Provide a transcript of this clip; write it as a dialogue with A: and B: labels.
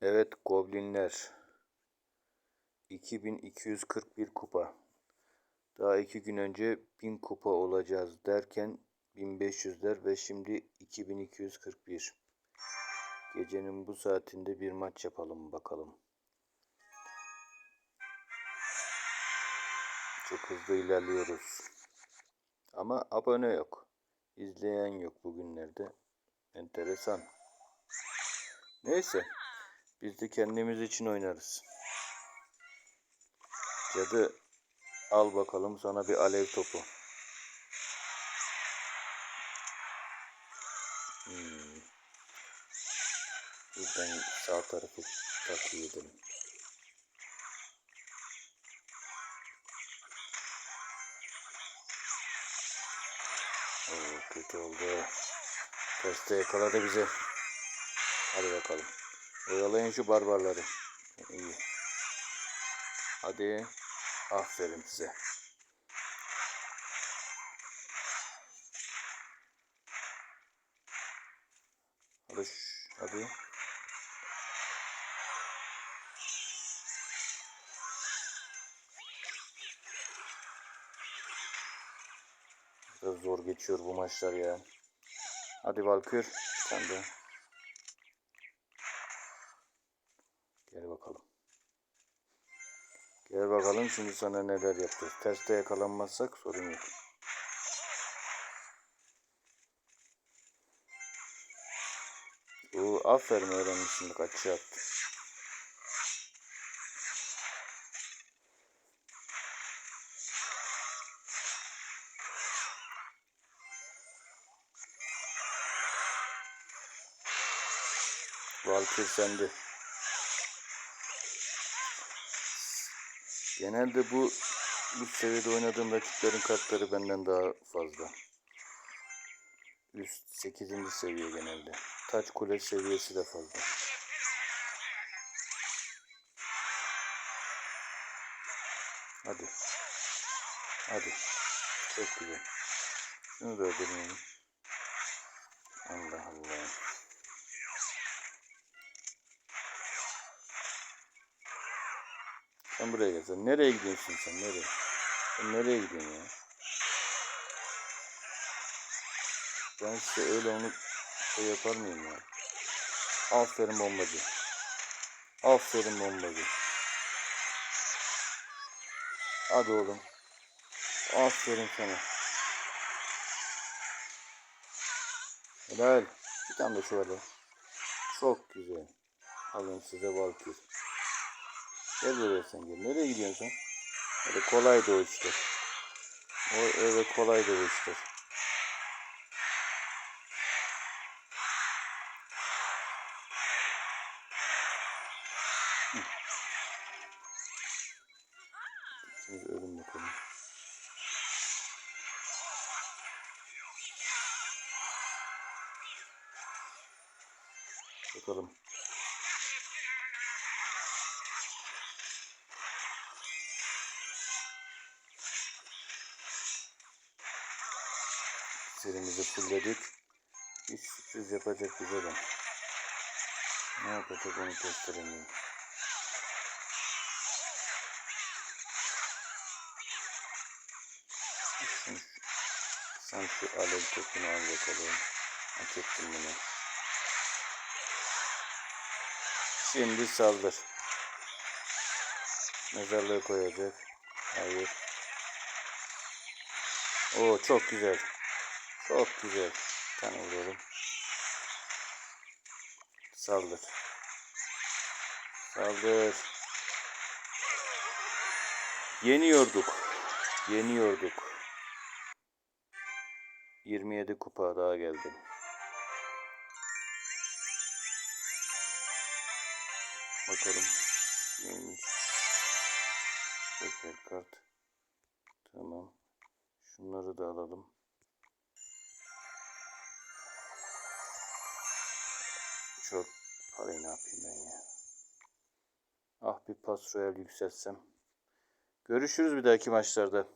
A: Evet Goblinler. 2241 kupa. Daha iki gün önce 1000 kupa olacağız derken 1500'ler ve şimdi 2241. Gecenin bu saatinde bir maç yapalım bakalım. Çok hızlı ilerliyoruz. Ama abone yok. İzleyen yok bugünlerde. Enteresan. Neyse. Biz de kendimiz için oynarız. Cadı al bakalım sana bir alev topu. Hmm. Buradan sağ tarafı takip edelim. Oo, kötü oldu. Teste yakaladı bizi. Hadi bakalım. Oyalayın şu barbarları. İyi. Hadi. Aferin size. Hadi. Hadi. Biraz zor geçiyor bu maçlar ya. Hadi Valkür. Sen de. Gel bakalım. Gel bakalım şimdi sana neler yapacağız. Terste yakalanmazsak sorun yok. Oo, aferin öğrenmişsin kaçı attı. Valkür sende. Genelde bu bu seviyede oynadığım rakiplerin kartları benden daha fazla. Üst 8. seviye genelde. Taç kule seviyesi de fazla. Hadi. Hadi. Çok güzel. Şunu da öldürmeyelim. Allah Allah. Sen buraya gel. Sen nereye gidiyorsun sen? Nereye? Sen nereye gidiyorsun ya? Ben size öyle onu şey yapar mıyım ya? Aferin bombacı. Aferin bombacı. Hadi oğlum. Aferin sana. Helal. Bir tane de şöyle. Çok güzel. Alın size Valkyrie. Gel buraya sen gel. Nereye gidiyorsun sen? Öyle kolaydı o işler. O öyle kolaydı o işler. Şimdi ölüm bakalım. Bakalım. Serimizi fullledik. Bir sürpriz yapacak bize de. Ne yapacak onu gösteremiyorum. Sen, şu alev topunu al bakalım. Hak bunu. Şimdi saldır. Mezarlığı koyacak. Hayır. Oo çok güzel. Çok güzel. Bir tane vuralım. Saldır. Saldır. Yeniyorduk. Yeniyorduk. 27 kupa daha geldi. Bakalım. Neymiş? Tekrar kart. Tamam. Şunları da alalım. Çok parayı ne yapayım ben ya. Ah bir pas royal yükseltsem. Görüşürüz bir dahaki maçlarda.